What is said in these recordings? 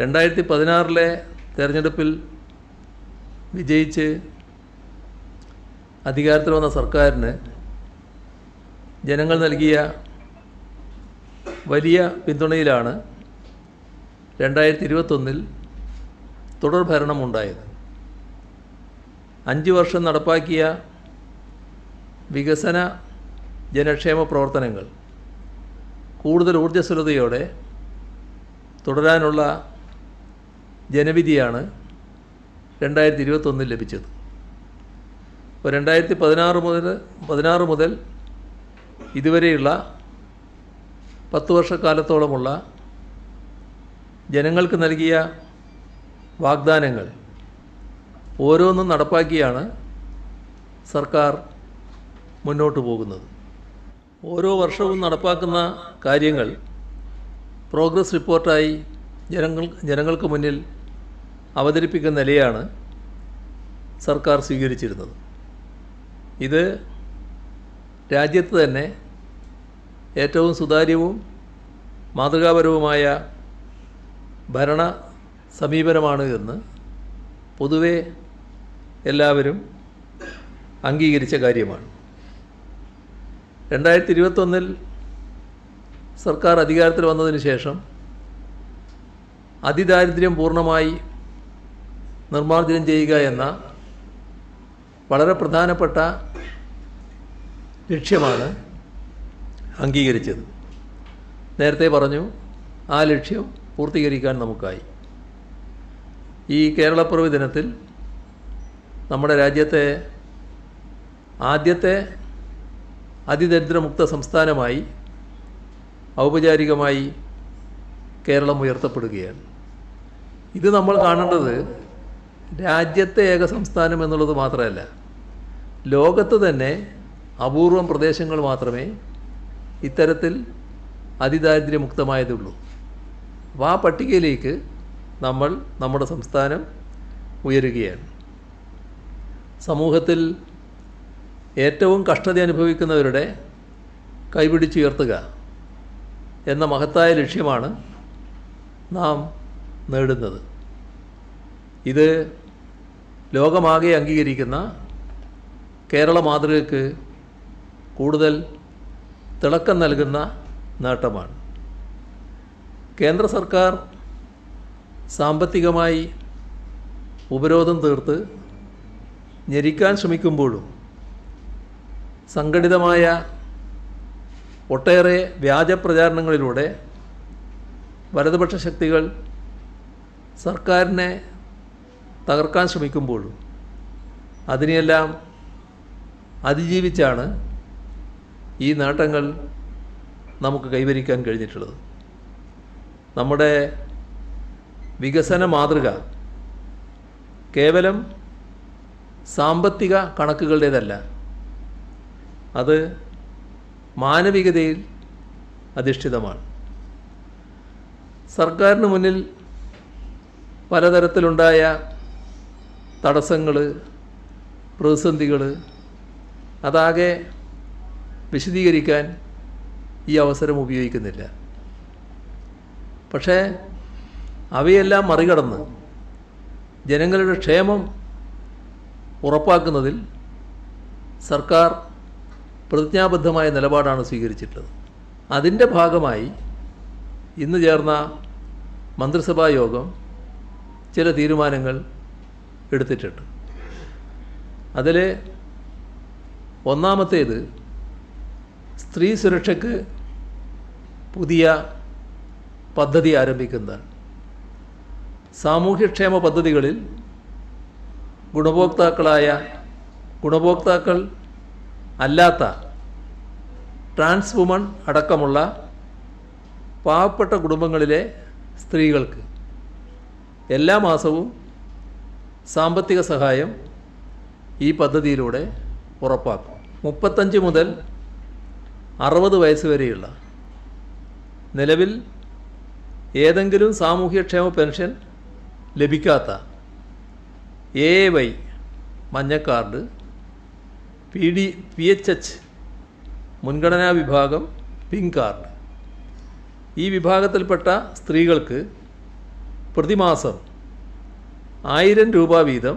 രണ്ടായിരത്തി പതിനാറിലെ തെരഞ്ഞെടുപ്പിൽ വിജയിച്ച് അധികാരത്തിൽ വന്ന സർക്കാരിന് ജനങ്ങൾ നൽകിയ വലിയ പിന്തുണയിലാണ് രണ്ടായിരത്തി ഇരുപത്തൊന്നിൽ തുടർ ഭരണമുണ്ടായത്. അഞ്ച് വർഷം നടപ്പാക്കിയ വികസന ജനക്ഷേമ പ്രവർത്തനങ്ങൾ കൂടുതൽ ഊർജസ്വലതയോടെ തുടരാനുള്ള ജനവിധിയാണ് രണ്ടായിരത്തി ഇരുപത്തൊന്നിൽ ലഭിച്ചത്. ഇപ്പോൾ രണ്ടായിരത്തി പതിനാറ് മുതൽ പതിനാറ് മുതൽ ഇതുവരെയുള്ള പത്ത് വർഷക്കാലത്തോളമുള്ള ജനങ്ങൾക്ക് നൽകിയ വാഗ്ദാനങ്ങൾ ഓരോന്നും നടപ്പാക്കിയാണ് സർക്കാർ മുന്നോട്ട് പോകുന്നത്. ഓരോ വർഷവും നടപ്പാക്കുന്ന കാര്യങ്ങൾ പ്രോഗ്രസ് റിപ്പോർട്ടായി ജനങ്ങൾ ജനങ്ങൾക്ക് മുന്നിൽ അവതരിപ്പിക്കുന്ന നിലയാണ് സർക്കാർ സ്വീകരിച്ചിരുന്നത്. ഇത് രാജ്യത്ത് തന്നെ ഏറ്റവും സുതാര്യവും മാതൃകാപരവുമായ ഭരണ സമീപനമാണ് എന്ന് പൊതുവെ എല്ലാവരും അംഗീകരിച്ച കാര്യമാണ്. രണ്ടായിരത്തി ഇരുപത്തൊന്നിൽ സർക്കാർ അധികാരത്തിൽ വന്നതിന് ശേഷം അതിദാരിദ്ര്യം പൂർണമായി നിർമ്മാർജനം ചെയ്യുക എന്ന വളരെ പ്രധാനപ്പെട്ട ലക്ഷ്യമാണ് അംഗീകരിച്ചത്. നേരത്തെ പറഞ്ഞു ആ ലക്ഷ്യം പൂർത്തീകരിക്കാൻ നമുക്കായി. ഈ കേരളപ്പിറവി ദിനത്തിൽ നമ്മുടെ രാജ്യത്തെ ആദ്യത്തെ അതിദരിദ്രമുക്ത സംസ്ഥാനമായി ഔപചാരികമായി കേരളം ഉയർത്തപ്പെടുകയാണ്. ഇത് നമ്മൾ കാണേണ്ടത് രാജ്യത്തെ ഏക സംസ്ഥാനം എന്നുള്ളത് മാത്രമല്ല ലോകത്ത് തന്നെ അപൂർവം പ്രദേശങ്ങൾ മാത്രമേ ഇത്തരത്തിൽ അതിദാരിദ്ര്യമുക്തമായതുള്ളൂ അപ്പോൾ ആ പട്ടികയിലേക്ക് നമ്മൾ നമ്മുടെ സംസ്ഥാനം ഉയരുകയാണ്. സമൂഹത്തിൽ ഏറ്റവും കഷ്ടത അനുഭവിക്കുന്നവരുടെ കൈപിടിച്ചുയർത്തുക എന്ന മഹത്തായ ലക്ഷ്യമാണ് നാം നേടുന്നത്. ഇത് ലോകമാകെ അംഗീകരിക്കുന്ന കേരള മാതൃകയ്ക്ക് കൂടുതൽ തിളക്കം നൽകുന്ന നേട്ടമാണ്. കേന്ദ്ര സർക്കാർ സാമ്പത്തികമായി ഉപരോധം തീർത്ത് ഞെരിക്കാൻ ശ്രമിക്കുമ്പോഴും സംഘടിതമായ ഒട്ടേറെ വ്യാജ പ്രചാരണങ്ങളിലൂടെ വലതുപക്ഷ ശക്തികൾ സർക്കാരിനെ തകർക്കാൻ ശ്രമിക്കുമ്പോഴും അതിനെയെല്ലാം അതിജീവിച്ചാണ് ഈ നേട്ടങ്ങൾ നമുക്ക് കൈവരിക്കാൻ കഴിഞ്ഞിട്ടുള്ളത്. നമ്മുടെ വികസന മാതൃക കേവലം സാമ്പത്തിക കണക്കുകളുടേതല്ല. അത് മാനവികതയിൽ അധിഷ്ഠിതമാണ്. സർക്കാരിന് മുന്നിൽ പലതരത്തിലുണ്ടായ തടസ്സങ്ങൾ പ്രതിസന്ധികൾ അതാകെ വിശദീകരിക്കാൻ ഈ അവസരം ഉപയോഗിക്കുന്നില്ല. പക്ഷേ അവയെല്ലാം മറികടന്ന് ജനങ്ങളുടെ ക്ഷേമം ഉറപ്പാക്കുന്നതിൽ സർക്കാർ പ്രതിജ്ഞാബദ്ധമായ നിലപാടാണ് സ്വീകരിച്ചിട്ടുള്ളത്. അതിന്റെ ഭാഗമായി ഇന്ന് ചേർന്ന മന്ത്രിസഭാ യോഗം ചില തീരുമാനങ്ങൾ എടുത്തിട്ടുണ്ട്. അതിൽ ഒന്നാമത്തേത് സ്ത്രീ സുരക്ഷയ്ക്ക് പുതിയ പദ്ധതി ആരംഭിക്കുന്നതാണ്. സാമൂഹ്യക്ഷേമ പദ്ധതികളിൽ ഗുണഭോക്താക്കളായ ഗുണഭോക്താക്കൾ അല്ലാത്ത ട്രാൻസ് വുമൺ അടക്കമുള്ള പാവപ്പെട്ട കുടുംബങ്ങളിലെ സ്ത്രീകൾക്ക് എല്ലാ മാസവും സാമ്പത്തിക സഹായം ഈ പദ്ധതിയിലൂടെ ഉറപ്പാക്കും. മുപ്പത്തഞ്ച് മുതൽ അറുപത് വയസ്സ് വരെയുള്ള നിലവിൽ ഏതെങ്കിലും സാമൂഹ്യക്ഷേമ പെൻഷൻ ലഭിക്കാത്ത എ വൈ മഞ്ഞ card P D P H H മുൻഗണനാ വിഭാഗം പിങ്ക് കാർഡ്. ഈ വിഭാഗത്തിൽപ്പെട്ട സ്ത്രീകൾക്ക് പ്രതിമാസം ആയിരം രൂപ വീതം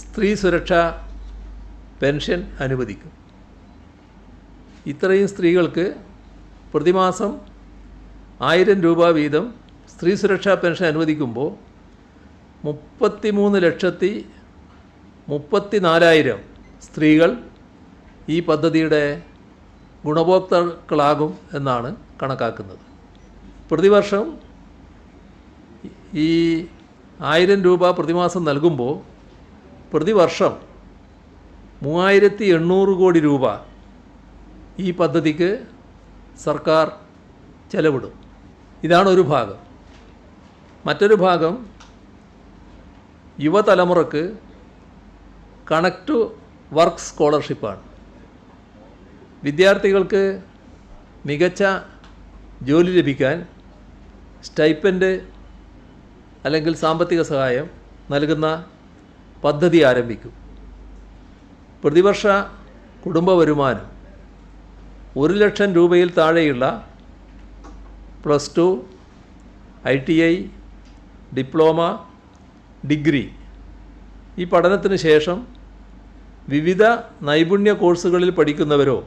സ്ത്രീ സുരക്ഷാ പെൻഷൻ അനുവദിക്കും. ഇത്രയും സ്ത്രീകൾക്ക് പ്രതിമാസം ആയിരം രൂപ വീതം സ്ത്രീ സുരക്ഷാ പെൻഷൻ അനുവദിക്കുമ്പോൾ മുപ്പത്തി മൂന്ന് ലക്ഷത്തി മുപ്പത്തി നാലായിരം സ്ത്രീകൾ ഈ പദ്ധതിയുടെ ഗുണഭോക്താക്കളാകും എന്നാണ് കണക്കാക്കുന്നത്. പ്രതിവർഷം ഈ ആയിരം രൂപ പ്രതിമാസം നൽകുമ്പോൾ പ്രതിവർഷം മൂവായിരത്തി എണ്ണൂറ് കോടി രൂപ ഈ പദ്ധതിക്ക് സർക്കാർ ചെലവിടും. ഇതാണ് ഒരു ഭാഗം. മറ്റൊരു ഭാഗം യുവതലമുറക്ക് കണക്ട് ടു വർക്ക് സ്കോളർഷിപ്പാണ്. വിദ്യാർത്ഥികൾക്ക് മികച്ച ജോലി ലഭിക്കാൻ സ്റ്റൈപ്പൻഡ് അല്ലെങ്കിൽ സാമ്പത്തിക സഹായം നൽകുന്ന പദ്ധതി ആരംഭിക്കും. പ്രതിവർഷ കുടുംബ വരുമാനം ഒരു ലക്ഷം രൂപയിൽ താഴെയുള്ള plus two I T I diploma degree. ഈ പഠനത്തിന് ശേഷം വിവിധ നൈപുണ്യ കോഴ്സുകളിൽ പഠിക്കുന്നവരോ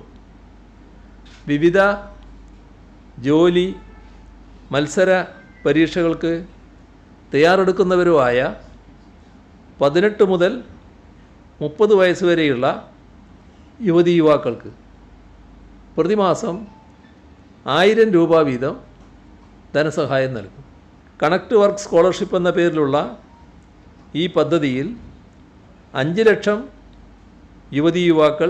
വിവിധ ജോലി മത്സര പരീക്ഷകൾക്ക് തയ്യാറെടുക്കുന്നവരോ ആയ പതിനെട്ട് മുതൽ മുപ്പത് വയസ്സ് വരെയുള്ള യുവതി യുവാക്കൾക്ക് പ്രതിമാസം ആയിരം രൂപ വീതം ധനസഹായം നൽകും. കണക്ട് വർക്ക് സ്കോളർഷിപ്പ് എന്ന പേരിലുള്ള ഈ പദ്ധതിയിൽ അഞ്ച് ലക്ഷം യുവതി യുവാക്കൾ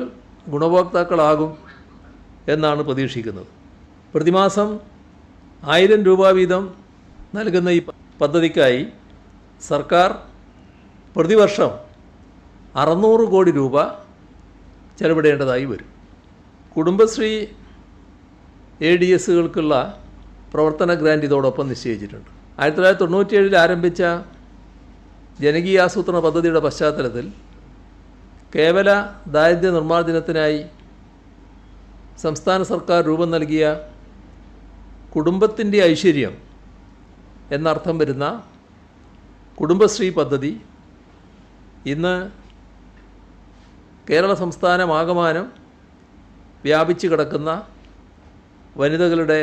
ഗുണഭോക്താക്കളാകും എന്നാണ് പ്രതീക്ഷിക്കുന്നത്. പ്രതിമാസം ആയിരം രൂപ വീതം നൽകുന്ന ഈ പദ്ധതിക്കായി സർക്കാർ പ്രതിവർഷം അറുന്നൂറ് കോടി രൂപ ചെലവിടേണ്ടതായി വരും. കുടുംബശ്രീ എ ഡി എസുകൾക്കുള്ള പ്രവർത്തന ഗ്രാൻഡ് ഇതോടൊപ്പം നിശ്ചയിച്ചിട്ടുണ്ട്. ആയിരത്തി തൊള്ളായിരത്തി തൊണ്ണൂറ്റിയേഴിൽ ആരംഭിച്ച ജനകീയാസൂത്രണ പദ്ധതിയുടെ പശ്ചാത്തലത്തിൽ കേവല ദാരിദ്ര്യ നിർമ്മാർജനത്തിനായി സംസ്ഥാന സർക്കാർ രൂപം നൽകിയ കുടുംബത്തിന്റെ ഐശ്വര്യം എന്നർത്ഥം വരുന്ന കുടുംബശ്രീ പദ്ധതി ഇന്ന് കേരള സംസ്ഥാനമാകമാനം വ്യാപിച്ചു കിടക്കുന്ന വനിതകളുടെ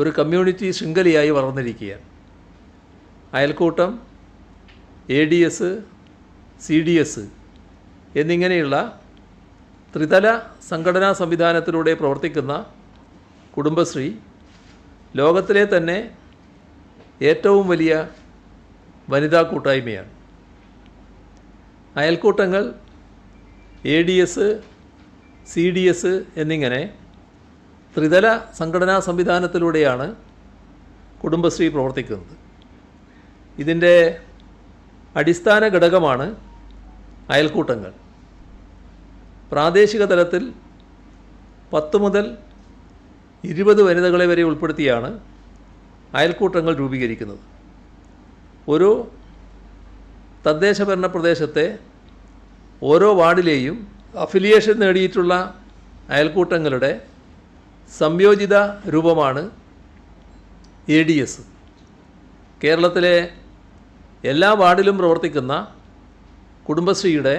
ഒരു കമ്മ്യൂണിറ്റി ശൃംഖലയായി വളർന്നിരിക്കുകയാണ്. അയൽക്കൂട്ടം A D S C D S എന്നിങ്ങനെയുള്ള ത്രിതല സംഘടനാ സംവിധാനത്തിലൂടെ പ്രവർത്തിക്കുന്ന കുടുംബശ്രീ ലോകത്തിലെ തന്നെ ഏറ്റവും വലിയ വനിതാ കൂട്ടായ്മയാണ്. അയൽക്കൂട്ടങ്ങൾ A D S C D S എന്നിങ്ങനെ ത്രിതല സംഘടനാ സംവിധാനത്തിലൂടെയാണ് കുടുംബശ്രീ പ്രവർത്തിക്കുന്നത്. ഇതിന്റെ അടിസ്ഥാന ഘടകമാണ് അയൽക്കൂട്ടങ്ങൾ. പ്രാദേശിക തലത്തിൽ പത്ത് മുതൽ ഇരുപത് വനിതകളെ വരെ ഉൾപ്പെടുത്തിയാണ് അയൽക്കൂട്ടങ്ങൾ രൂപീകരിക്കുന്നത്. ഒരു തദ്ദേശഭരണ പ്രദേശത്തെ ഓരോ വാർഡിലെയും അഫിലിയേഷൻ നേടിയിട്ടുള്ള അയൽക്കൂട്ടങ്ങളുടെ സംയോജിത രൂപമാണ് എ ഡി എസ് കേരളത്തിലെ എല്ലാ വാർഡിലും പ്രവർത്തിക്കുന്ന കുടുംബശ്രീയുടെ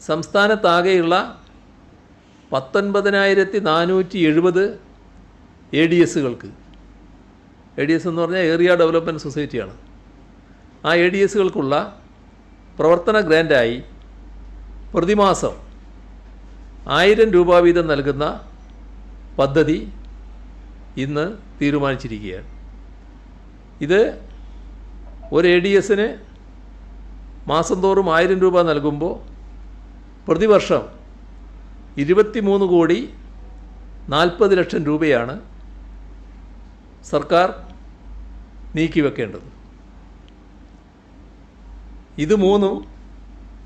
സംസ്ഥാനത്താകെയുള്ള പത്തൊൻപതിനായിരത്തി നാനൂറ്റി എഴുപത് എ ഡി എസുകൾക്ക് എ ഡി എസ് എന്ന് പറഞ്ഞാൽ ഏരിയ ഡെവലപ്മെന്റ് സൊസൈറ്റിയാണ് ആ എ ഡി എസുകൾക്കുള്ള പ്രവർത്തന ഗ്രാൻഡായി പ്രതിമാസം ആയിരം രൂപ വീതം നൽകുന്ന പദ്ധതി ഇന്ന് തീരുമാനിച്ചിരിക്കുകയാണ്. ഇത് ഒരു എ ഡി എസിന് മാസം തോറും ആയിരം രൂപ നൽകുമ്പോൾ പ്രതിവർഷം ഇരുപത്തിമൂന്ന് കോടി നാൽപ്പത് ലക്ഷം രൂപയാണ് സർക്കാർ നീക്കിവെക്കേണ്ടത്. ഇത് മൂന്നും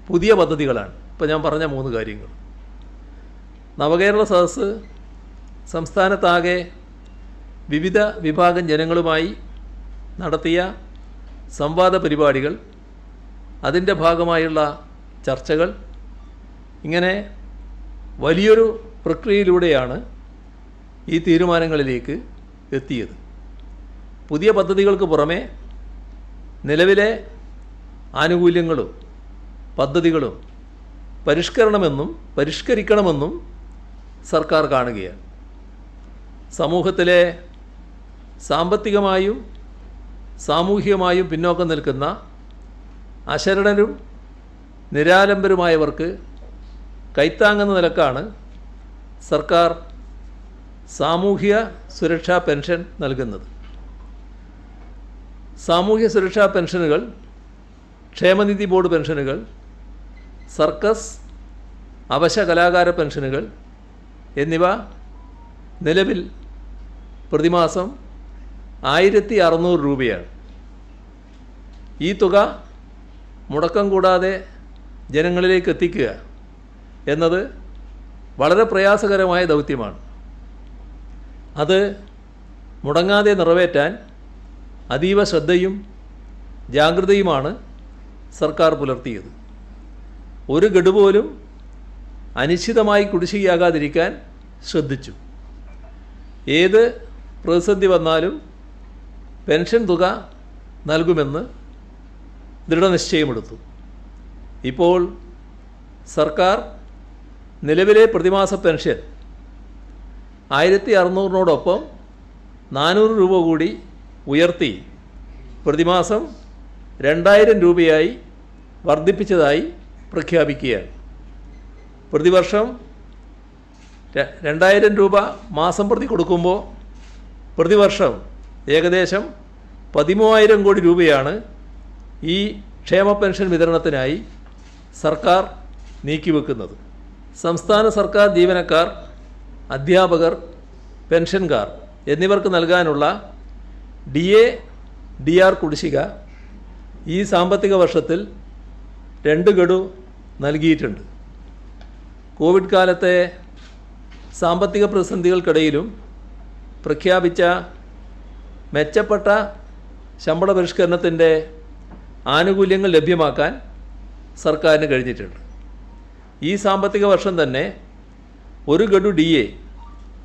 പുതിയ പദ്ധതികളാണ്. ഇപ്പോൾ ഞാൻ പറഞ്ഞ മൂന്ന് കാര്യങ്ങൾ. നവകേരള സദസ്സ് സംസ്ഥാനത്താകെ വിവിധ വിഭാഗം ജനങ്ങളുമായി നടത്തിയ സംവാദ പരിപാടികൾ അതിന്റെ ഭാഗമായുള്ള ചർച്ചകൾ ഇങ്ങനെ വലിയൊരു പ്രക്രിയയിലൂടെയാണ് ഈ തീരുമാനങ്ങളിലേക്ക് എത്തിയത്. പുതിയ പദ്ധതികൾക്ക് പുറമെ നിലവിലെ ആനുകൂല്യങ്ങളും പദ്ധതികളും പരിഷ്കരണമെന്നും പരിഷ്കരിക്കണമെന്നും സർക്കാർ കാണുകയാണ്. സമൂഹത്തിലെ സാമ്പത്തികമായും സാമൂഹികമായും പിന്നോക്കം നിൽക്കുന്ന അശരണരും നിരാലംബരുമായവർക്ക് കൈത്താങ്ങുന്ന നിലക്കാണ് സർക്കാർ സാമൂഹ്യ സുരക്ഷാ പെൻഷൻ നൽകുന്നത്. സാമൂഹ്യ സുരക്ഷാ പെൻഷനുകൾ ക്ഷേമനിധി ബോർഡ് പെൻഷനുകൾ സർക്കസ് അവശ കലാകാര പെൻഷനുകൾ എന്നിവ നിലവിൽ പ്രതിമാസം ആയിരത്തി അറുന്നൂറ് രൂപയാണ്. ഈ തുക മുടക്കം കൂടാതെ ജനങ്ങളിലേക്ക് എത്തിക്കുക എന്നത് വളരെ പ്രയാസകരമായ ദൗത്യമാണ്. അത് മുടങ്ങാതെ നിറവേറ്റാൻ അതീവ ശ്രദ്ധയും ജാഗ്രതയുമാണ് സർക്കാർ പുലർത്തിയത്. ഒരു ഗഡു പോലും അനിശ്ചിതമായി കുടിശ്ശികയാകാതിരിക്കാൻ ശ്രദ്ധിച്ചു. ഏത് പ്രതിസന്ധി വന്നാലും പെൻഷൻ തുക നൽകുമെന്ന് ദൃഢനിശ്ചയമെടുത്തു. ഇപ്പോൾ സർക്കാർ നിലവിലെ പ്രതിമാസ പെൻഷൻ ആയിരത്തി അറുന്നൂറിനോടൊപ്പം നാനൂറ് രൂപ കൂടി ഉയർത്തി പ്രതിമാസം രണ്ടായിരം രൂപയായി വർദ്ധിപ്പിച്ചതായി പ്രഖ്യാപിക്കുകയാണ്. പ്രതിവർഷം രണ്ടായിരം രൂപ മാസം പ്രതി കൊടുക്കുമ്പോൾ പ്രതിവർഷം ഏകദേശം പതിമൂവായിരം കോടി രൂപയാണ് ഈ ക്ഷേമ പെൻഷൻ വിതരണത്തിനായി സർക്കാർ നീക്കിവെക്കുന്നത്. സംസ്ഥാന സർക്കാർ ജീവനക്കാർ അധ്യാപകർ പെൻഷൻകാർ എന്നിവർക്ക് നൽകാനുള്ള ഡി എ ഡി ആർ കുടിശ്ശിക ഈ സാമ്പത്തിക വർഷത്തിൽ രണ്ട് ഗഡു നൽകിയിട്ടുണ്ട്. കോവിഡ് കാലത്തെ സാമ്പത്തിക പ്രതിസന്ധികൾക്കിടയിലും പ്രഖ്യാപിച്ച മെച്ചപ്പെട്ട ശമ്പള പരിഷ്കരണത്തിന്റെ ആനുകൂല്യങ്ങൾ ലഭ്യമാക്കാൻ സർക്കാരിന് കഴിഞ്ഞിട്ടുണ്ട്. ഈ സാമ്പത്തിക വർഷം തന്നെ ഒരു ഗഡു ഡി എ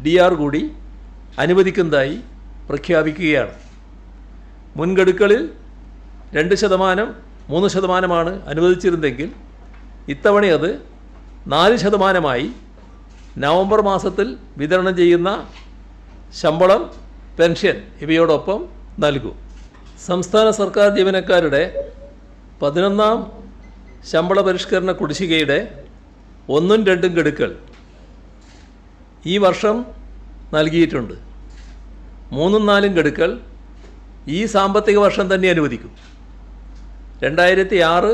ഡി ആർ കൂടി അനുവദിക്കുന്നതായി പ്രഖ്യാപിക്കുകയാണ്. മുൻഗഡുക്കളിൽ രണ്ട് ശതമാനം മൂന്ന് ശതമാനമാണ് അനുവദിച്ചിരുന്നെങ്കിൽ ഇത്തവണ അത് നാല് ശതമാനമായി നവംബർ മാസത്തിൽ വിതരണം ചെയ്യുന്ന ശമ്പളം പെൻഷൻ ഇവയോടൊപ്പം നൽകും. സംസ്ഥാന സർക്കാർ ജീവനക്കാരുടെ പതിനൊന്നാം ശമ്പള പരിഷ്കരണ കുടിശ്ശികയുടെ ഒന്നും രണ്ടും ഗഡുക്കൾ ഈ വർഷം നൽകിയിട്ടുണ്ട്. മൂന്നും നാലും ഗഡുക്കൾ ഈ സാമ്പത്തിക വർഷം തന്നെ അനുവദിക്കും. രണ്ടായിരത്തി ആറ്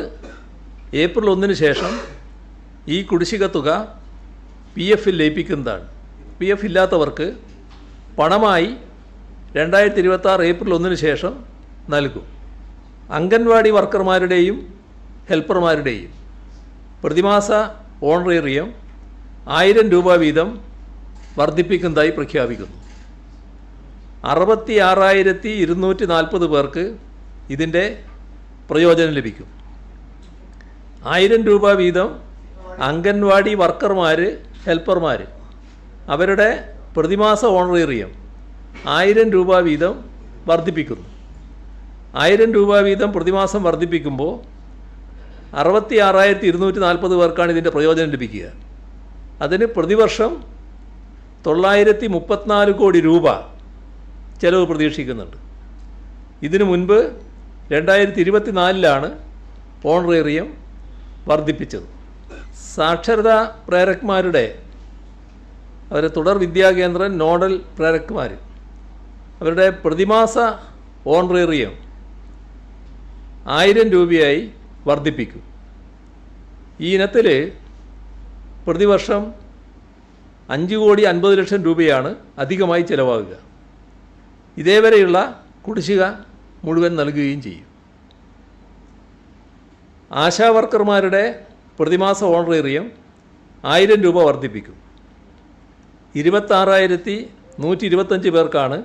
ഏപ്രിൽ ഒന്നിന് ശേഷം ഈ കുടിശ്ശിക തുക പി എഫിൽ ലയിപ്പിക്കുന്നതാണ്. പി എഫ് ഇല്ലാത്തവർക്ക് പണമായി രണ്ടായിരത്തി ഇരുപത്തി ആറ് ഏപ്രിൽ ഒന്നിന് ശേഷം നൽകും. അംഗൻവാടി വർക്കർമാരുടെയും ഹെൽപ്പർമാരുടെയും പ്രതിമാസ ഓണറേറിയം ആയിരം രൂപ വീതം വർദ്ധിപ്പിക്കുന്നതായി പ്രഖ്യാപിക്കുന്നു. അറുപത്തി ആറായിരത്തി ഇരുന്നൂറ്റി നാൽപ്പത് പേർക്ക് ഇതിന്റെ പ്രയോജനം ലഭിക്കും. ആയിരം രൂപ വീതം അംഗൻവാടി വർക്കർമാർ ഹെൽപ്പർമാർ അവരുടെ പ്രതിമാസ ഓണറേറിയം ആയിരം രൂപ വീതം വർദ്ധിപ്പിക്കുന്നു. ആയിരം രൂപ വീതം പ്രതിമാസം വർദ്ധിപ്പിക്കുമ്പോൾ അറുപത്തി ആറായിരത്തി ഇരുന്നൂറ്റി നാൽപ്പത് പേർക്കാണ് ഇതിന്റെ പ്രയോജനം ലഭിക്കുക. അതിന് പ്രതിവർഷം തൊള്ളായിരത്തി മുപ്പത്തിനാല് കോടി രൂപ ചെലവ് പ്രതീക്ഷിക്കുന്നുണ്ട്. ഇതിനു മുൻപ് രണ്ടായിരത്തി ഇരുപത്തി നാലിലാണ് ഓണറേറിയം വർദ്ധിപ്പിച്ചത്. സാക്ഷരതാ പ്രേരക്മാരുടെ അവരെ തുടർ വിദ്യാകേന്ദ്രം നോഡൽ പ്രേരക്മാർ അവരുടെ പ്രതിമാസ ഓണറേറിയം ആയിരം രൂപയായി വർദ്ധിപ്പിക്കും. ഈ ഇനത്തിൽ പ്രതിവർഷം അഞ്ച് കോടി അൻപത് ലക്ഷം രൂപയാണ് അധികമായി ചിലവാകുക. ഇതേവരെയുള്ള കുടിശ്ശിക മുഴുവൻ നൽകുകയും ചെയ്യും. ആശാ വർക്കർമാരുടെ പ്രതിമാസ ഓണറേറിയം ആയിരം രൂപ വർദ്ധിപ്പിക്കും. ഇരുപത്താറായിരത്തി നൂറ്റി ഇരുപത്തഞ്ച് പേർക്കാണ്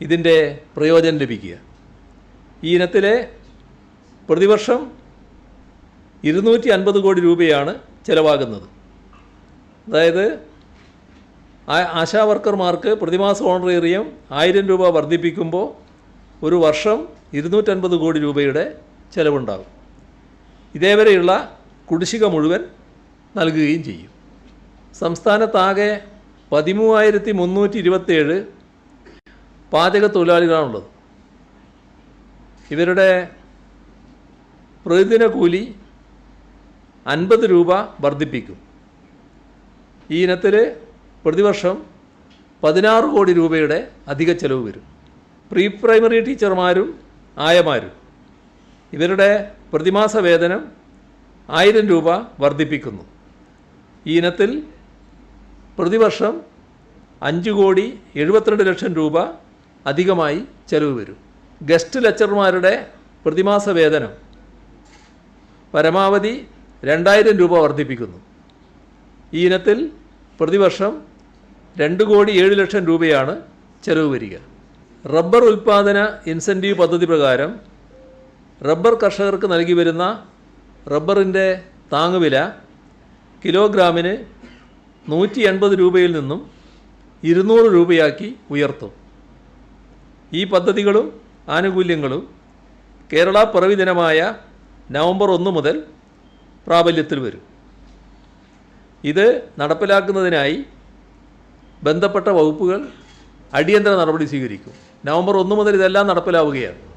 ഇതിന്റെ പ്രയോജനം ലഭിക്കുക. ഈ ഇനത്തിലെ പ്രതിവർഷം ഇരുന്നൂറ്റി അൻപത് കോടി രൂപയാണ് ചിലവാകുന്നത്. അതായത് ആശാ വർക്കർമാർക്ക് പ്രതിമാസ ഓണറേറിയം ആയിരം രൂപ വർദ്ധിപ്പിക്കുമ്പോൾ ഒരു വർഷം ഇരുന്നൂറ്റൻപത് കോടി രൂപയുടെ ചെലവുണ്ടാകും. ഇതേവരെയുള്ള കുടിശ്ശിക മുഴുവൻ നൽകുകയും ചെയ്യും. സംസ്ഥാനത്താകെ പതിമൂവായിരത്തി മുന്നൂറ്റി ഇരുപത്തേഴ് പാചക തൊഴിലാളികളാണുള്ളത്. ഇവരുടെ പ്രതിദിന കൂലി അൻപത് രൂപ വർദ്ധിപ്പിക്കും. ഈ ഇനത്തിൽ പ്രതിവർഷം പതിനാറ് കോടി രൂപയുടെ അധിക ചെലവ് വരും. പ്രീ പ്രൈമറി ടീച്ചർമാരും ആയമാരും ഇവരുടെ പ്രതിമാസ വേതനം ആയിരം രൂപ വർദ്ധിപ്പിക്കുന്നു. ഈ ഇനത്തിൽ പ്രതിവർഷം അഞ്ച് കോടി എഴുപത്തിരണ്ട് ലക്ഷം രൂപ അധികമായി ചെലവ് വരും. ഗസ്റ്റ് ലെക്ചർമാരുടെ പ്രതിമാസ വേതനം പരമാവധി രണ്ടായിരം രൂപ വർദ്ധിപ്പിക്കുന്നു. ഈ ഇനത്തിൽ പ്രതിവർഷം രണ്ട് കോടി ഏഴ് ലക്ഷം രൂപയാണ് ചെലവ് വരിക. റബ്ബർ ഉൽപ്പാദന ഇൻസെന്റീവ് പദ്ധതി പ്രകാരം റബ്ബർ കർഷകർക്ക് നൽകി വരുന്ന റബ്ബറിന്റെ താങ്ങുവില കിലോഗ്രാമിന് നൂറ്റി എൺപത് രൂപയിൽ നിന്നും ഇരുന്നൂറ് രൂപയാക്കി ഉയർത്തും. ഈ പദ്ധതികളും ആനുകൂല്യങ്ങളും കേരള പിറവി ദിനമായ നവംബർ ഒന്ന് മുതൽ പ്രാബല്യത്തിൽ വരും. ഇത് നടപ്പിലാക്കുന്നതിനായി ബന്ധപ്പെട്ട വകുപ്പുകൾ അടിയന്തര നടപടി സ്വീകരിക്കും. നവംബർ ഒന്ന് മുതൽ ഇതെല്ലാം നടപ്പിലാവുകയാണ്.